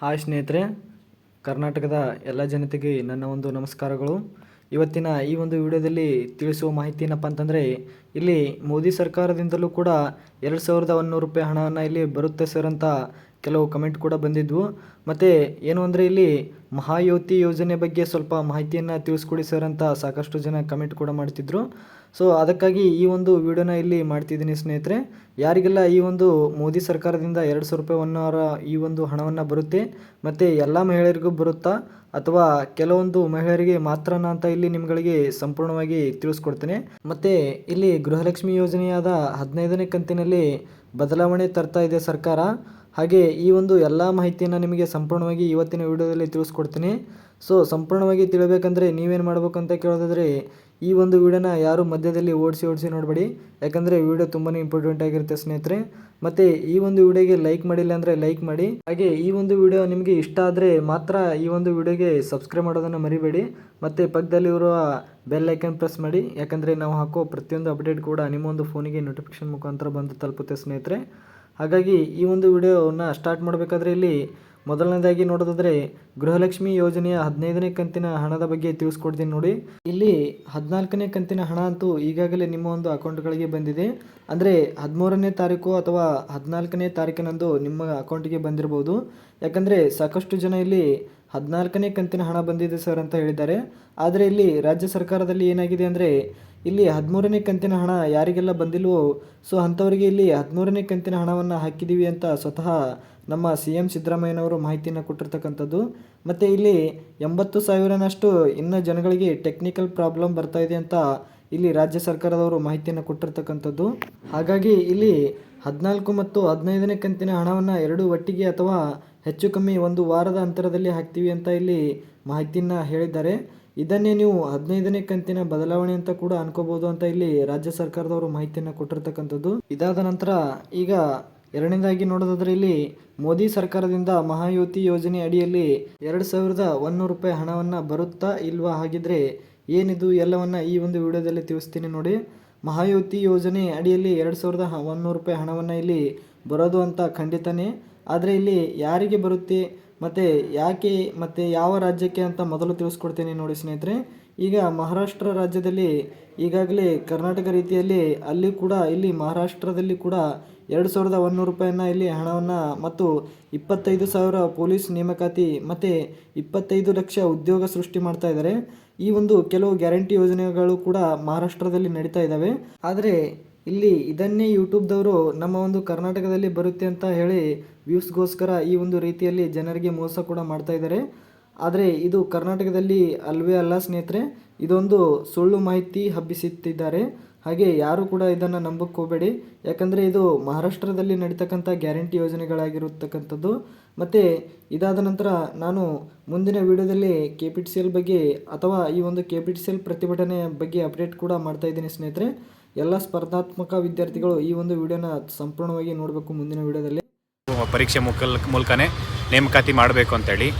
Hi ಸ್ನೇಹಿತರೆ, ಕರ್ನಾಟಕದ ಎಲ್ಲ ಜನತೆಗೆ ನನ್ನ ಒಂದು ನಮಸ್ಕಾರಗಳು. ಇವತ್ತಿನ ಈ ಒಂದು ವಿಡಿಯೋದಲ್ಲಿ ತಿಳಿಸುವ ಮಾಹಿತಿ ಏನಪ್ಪ ಅಂತಂದರೆ ಇಲ್ಲಿ ಮೋದಿ ಸರ್ಕಾರದಿಂದಲೂ ಕೂಡ ಎರಡು ಸಾವಿರದ ಒಂದುನೂರು ರೂಪಾಯಿ ಹಣವನ್ನು ಇಲ್ಲಿ ಬರುತ್ತೆ ಸರ್ ಅಂತ ಕೆಲವು ಕಮೆಂಟ್ ಕೂಡ ಬಂದಿದ್ವು. ಮತ್ತು ಏನು ಅಂದರೆ ಇಲ್ಲಿ ಮಹಾಯೋತಿ ಯೋಜನೆ ಬಗ್ಗೆ ಸ್ವಲ್ಪ ಮಾಹಿತಿಯನ್ನು ತಿಳಿಸ್ಕೊಡಿ ಸರ್ ಅಂತ ಸಾಕಷ್ಟು ಜನ ಕಮೆಂಟ್ ಕೂಡ ಮಾಡ್ತಿದ್ರು. ಸೊ ಅದಕ್ಕಾಗಿ ಈ ಒಂದು ವಿಡಿಯೋನ ಇಲ್ಲಿ ಮಾಡ್ತಿದ್ದೀನಿ ಸ್ನೇಹಿತರೆ. ಯಾರಿಗೆಲ್ಲ ಈ ಒಂದು ಮೋದಿ ಸರ್ಕಾರದಿಂದ ಎರಡು ಸಾವಿರ ರೂಪಾಯಿ ಒನ್ ಅವರ ಈ ಒಂದು ಹಣವನ್ನು ಬರುತ್ತೆ, ಮತ್ತು ಎಲ್ಲ ಮಹಿಳೆಯರಿಗೂ ಬರುತ್ತಾ, ಅಥವಾ ಕೆಲವೊಂದು ಮಹಿಳೆಯರಿಗೆ ಮಾತ್ರನ ಅಂತ ಇಲ್ಲಿ ನಿಮ್ಗಳಿಗೆ ಸಂಪೂರ್ಣವಾಗಿ ತಿಳಿಸ್ಕೊಡ್ತೇನೆ. ಮತ್ತು ಇಲ್ಲಿ ಗೃಹಲಕ್ಷ್ಮಿ ಯೋಜನೆಯಾದ ಹದಿನೈದನೇ ಕಂತಿನಲ್ಲಿ ಬದಲಾವಣೆ ತರ್ತಾ ಇದೆ ಸರ್ಕಾರ. ಹಾಗೆ ಈ ಒಂದು ಎಲ್ಲ ಮಾಹಿತಿಯನ್ನು ನಿಮಗೆ ಸಂಪೂರ್ಣವಾಗಿ ಇವತ್ತಿನ ವಿಡಿಯೋದಲ್ಲಿ ತಿಳಿಸ್ಕೊಡ್ತೀನಿ. ಸೊ ಸಂಪೂರ್ಣವಾಗಿ ತಿಳಿಬೇಕಂದ್ರೆ ನೀವೇನು ಮಾಡಬೇಕು ಅಂತ ಕೇಳೋದಾದರೆ ಈ ಒಂದು ವಿಡಿಯೋನ ಯಾರು ಮಧ್ಯದಲ್ಲಿ ಓಡಿಸಿ ಓಡಿಸಿ ನೋಡಬೇಡಿ. ಯಾಕಂದರೆ ವಿಡಿಯೋ ತುಂಬಾ ಇಂಪಾರ್ಟೆಂಟ್ ಆಗಿರುತ್ತೆ ಸ್ನೇಹಿತರೆ. ಮತ್ತು ಈ ಒಂದು ವಿಡಿಯೋಗೆ ಲೈಕ್ ಮಾಡಿಲ್ಲ ಅಂದರೆ ಲೈಕ್ ಮಾಡಿ. ಹಾಗೆ ಈ ಒಂದು ವಿಡಿಯೋ ನಿಮಗೆ ಇಷ್ಟ ಆದರೆ ಮಾತ್ರ ಈ ಒಂದು ವಿಡಿಯೋಗೆ ಸಬ್ಸ್ಕ್ರೈಬ್ ಮಾಡೋದನ್ನು ಮರಿಬೇಡಿ. ಮತ್ತು ಪಕ್ಕದಲ್ಲಿರುವ ಬೆಲ್ ಐಕನ್ ಪ್ರೆಸ್ ಮಾಡಿ. ಯಾಕಂದರೆ ನಾವು ಹಾಕೋ ಪ್ರತಿಯೊಂದು ಅಪ್ಡೇಟ್ ಕೂಡ ನಿಮ್ಮ ಒಂದು ಫೋನಿಗೆ ನೋಟಿಫಿಕೇಶನ್ ಮುಖಾಂತರ ಬಂದು ತಲುಪುತ್ತೆ ಸ್ನೇಹಿತರೆ. ಹಾಗಾಗಿ ಈ ಒಂದು ವಿಡಿಯೋವನ್ನು ಸ್ಟಾರ್ಟ್ ಮಾಡಬೇಕಾದ್ರೆ ಇಲ್ಲಿ ಮೊದಲನೇದಾಗಿ ನೋಡೋದಾದ್ರೆ ಗೃಹಲಕ್ಷ್ಮಿ ಯೋಜನೆಯ ಹದಿನೈದನೇ ಕಂತಿನ ಹಣದ ಬಗ್ಗೆ ತಿಳಿಸ್ಕೊಡ್ತೀನಿ ನೋಡಿ. ಇಲ್ಲಿ ಹದಿನಾಲ್ಕನೇ ಕಂತಿನ ಹಣ ಅಂತೂ ಈಗಾಗಲೇ ನಿಮ್ಮ ಒಂದು ಅಕೌಂಟ್ಗಳಿಗೆ ಬಂದಿದೆ. ಅಂದರೆ ಹದಿಮೂರನೇ ತಾರೀಕು ಅಥವಾ ಹದಿನಾಲ್ಕನೇ ತಾರೀಕಿನಂದು ನಿಮ್ಮ ಅಕೌಂಟಿಗೆ ಬಂದಿರಬಹುದು ಯಾಕಂದರೆ ಸಾಕಷ್ಟು ಜನ ಇಲ್ಲಿ ಹದಿನಾಲ್ಕನೇ ಕಂತಿನ ಹಣ ಬಂದಿದೆ ಸರ್ ಅಂತ ಹೇಳಿದ್ದಾರೆ. ಆದರೆ ಇಲ್ಲಿ ರಾಜ್ಯ ಸರ್ಕಾರದಲ್ಲಿ ಏನಾಗಿದೆ ಅಂದರೆ ಇಲ್ಲಿ ಹದಿಮೂರನೇ ಕಂತಿನ ಹಣ ಯಾರಿಗೆಲ್ಲ ಬಂದಿಲ್ವೋ, ಸೊ ಅಂಥವರಿಗೆ ಇಲ್ಲಿ ಹದಿಮೂರನೇ ಕಂತಿನ ಹಣವನ್ನು ಹಾಕಿದ್ದೀವಿ ಅಂತ ಸ್ವತಃ ನಮ್ಮ ಸಿ ಎಂ ಸಿದ್ದರಾಮಯ್ಯನವರು ಮಾಹಿತಿಯನ್ನು ಕೊಟ್ಟಿರ್ತಕ್ಕಂಥದ್ದು. ಮತ್ತು ಇಲ್ಲಿ ಎಂಬತ್ತು ಸಾವಿರನಷ್ಟು ಇನ್ನು ಜನಗಳಿಗೆ ಟೆಕ್ನಿಕಲ್ ಪ್ರಾಬ್ಲಮ್ ಬರ್ತಾ ಇದೆ ಅಂತ ಇಲ್ಲಿ ರಾಜ್ಯ ಸರ್ಕಾರದವರು ಮಾಹಿತಿಯನ್ನು ಕೊಟ್ಟಿರ್ತಕ್ಕಂಥದ್ದು. ಹಾಗಾಗಿ ಇಲ್ಲಿ ಹದಿನಾಲ್ಕು ಮತ್ತು ಹದಿನೈದನೇ ಕಂತಿನ ಹಣವನ್ನು ಎರಡು ಒಟ್ಟಿಗೆ ಅಥವಾ ಹೆಚ್ಚು ಕಮ್ಮಿ ಒಂದು ವಾರದ ಅಂತರದಲ್ಲಿ ಹಾಕ್ತೀವಿ ಅಂತ ಇಲ್ಲಿ ಮಾಹಿತಿಯನ್ನು ಹೇಳಿದ್ದಾರೆ. ಇದನ್ನೇ ನೀವು ಹದಿನೈದನೇ ಕಂತಿನ ಬದಲಾವಣೆ ಅಂತ ಕೂಡ ಅನ್ಕೋಬಹುದು ಅಂತ ಇಲ್ಲಿ ರಾಜ್ಯ ಸರ್ಕಾರದವರು ಮಾಹಿತಿಯನ್ನು ಕೊಟ್ಟಿರ್ತಕ್ಕಂಥದ್ದು. ಇದಾದ ನಂತರ ಈಗ ಎರಡನೇದಾಗಿ ನೋಡೋದಾದ್ರೆ ಇಲ್ಲಿ ಮೋದಿ ಸರ್ಕಾರದಿಂದ ಮಹಾಯುತಿ ಯೋಜನೆ ಅಡಿಯಲ್ಲಿ ಎರಡು ಸಾವಿರದ ಒಂದೂರು ರೂಪಾಯಿ ಹಣವನ್ನು ಬರುತ್ತಾ ಇಲ್ವಾ ಹಾಗಿದ್ರೆ ಏನಿದು ಎಲ್ಲವನ್ನ ಈ ಒಂದು ವಿಡಿಯೋದಲ್ಲಿ ತಿಳಿಸ್ತೀನಿ ನೋಡಿ. ಮಹಾಯುತಿ ಯೋಜನೆ ಅಡಿಯಲ್ಲಿ ಎರಡು ಸಾವಿರದ ಒನ್ನೂರು ರೂಪಾಯಿ ಹಣವನ್ನು ಇಲ್ಲಿ ಬರೋದು ಅಂತ ಖಂಡಿತನೇ. ಆದರೆ ಇಲ್ಲಿ ಯಾರಿಗೆ ಬರುತ್ತೆ ಮತ್ತು ಯಾಕೆ ಮತ್ತು ಯಾವ ರಾಜ್ಯಕ್ಕೆ ಅಂತ ಮೊದಲು ತಿಳಿಸ್ಕೊಡ್ತೀನಿ ನೋಡಿ ಸ್ನೇಹಿತರೆ. ಈಗ ಮಹಾರಾಷ್ಟ್ರ ರಾಜ್ಯದಲ್ಲಿ ಈಗಾಗಲೇ ಕರ್ನಾಟಕ ರೀತಿಯಲ್ಲಿ ಅಲ್ಲಿ ಕೂಡ ಇಲ್ಲಿ ಮಹಾರಾಷ್ಟ್ರದಲ್ಲಿ ಕೂಡ ಎರಡು ಸಾವಿರದ ಒಂದೂರು ರೂಪಾಯಿಯನ್ನು ಇಲ್ಲಿ ಹಣವನ್ನು ಮತ್ತು ಇಪ್ಪತ್ತೈದು ಸಾವಿರ ಪೊಲೀಸ್ ನೇಮಕಾತಿ ಮತ್ತು ಇಪ್ಪತ್ತೈದು ಲಕ್ಷ ಉದ್ಯೋಗ ಸೃಷ್ಟಿ ಮಾಡ್ತಾ ಇದ್ದಾರೆ. ಈ ಒಂದು ಕೆಲವು ಗ್ಯಾರಂಟಿ ಯೋಜನೆಗಳು ಕೂಡ ಮಹಾರಾಷ್ಟ್ರದಲ್ಲಿ ನಡೀತಾ ಇದ್ದಾವೆ. ಆದರೆ ಇಲ್ಲಿ ಇದನ್ನೇ ಯೂಟ್ಯೂಬ್ದವರು ನಮ್ಮ ಒಂದು ಕರ್ನಾಟಕದಲ್ಲಿ ಬರುತ್ತೆ ಅಂತ ಹೇಳಿ ವ್ಯೂಸ್ಗೋಸ್ಕರ ಈ ಒಂದು ರೀತಿಯಲ್ಲಿ ಜನರಿಗೆ ಮೋಸ ಕೂಡ ಮಾಡ್ತಾ ಇದ್ದಾರೆ. ಆದರೆ ಇದು ಕರ್ನಾಟಕದಲ್ಲಿ ಅಲ್ವೇ ಅಲ್ಲ ಸ್ನೇಹಿತರೆ, ಇದೊಂದು ಸುಳ್ಳು ಮಾಹಿತಿ ಹಬ್ಬಿಸುತ್ತಿದ್ದಾರೆ ಹಾಗೆ ಯಾರು ಕೂಡ ಇದನ್ನು ನಂಬಕ್ಕೆ ಹೋಗಬೇಡಿ. ಯಾಕಂದರೆ ಇದು ಮಹಾರಾಷ್ಟ್ರದಲ್ಲಿ ನಡೀತಕ್ಕಂಥ ಗ್ಯಾರಂಟಿ ಯೋಜನೆಗಳಾಗಿರತಕ್ಕಂಥದ್ದು. ಮತ್ತು ಇದಾದ ನಂತರ ನಾನು ಮುಂದಿನ ವಿಡಿಯೋದಲ್ಲಿ K P T C L ಬಗ್ಗೆ ಅಥವಾ ಈ ಒಂದು K P T C L ಪ್ರತಿಭಟನೆ ಬಗ್ಗೆ ಅಪ್ಡೇಟ್ ಕೂಡ ಮಾಡ್ತಾ ಇದ್ದೀನಿ ಸ್ನೇಹಿತರೆ. ಎಲ್ಲ ಸ್ಪರ್ಧಾತ್ಮಕ ವಿದ್ಯಾರ್ಥಿಗಳು ಈ ಒಂದು ವಿಡಿಯೋನ ಸಂಪೂರ್ಣವಾಗಿ ನೋಡಬೇಕು ಮುಂದಿನ ವಿಡಿಯೋದಲ್ಲಿ. ಪರೀಕ್ಷೆ ಮುಖಲ್ ಮೂಲಕನೇ ನೇಮಕಾತಿ ಮಾಡಬೇಕು ಅಂತೇಳಿ.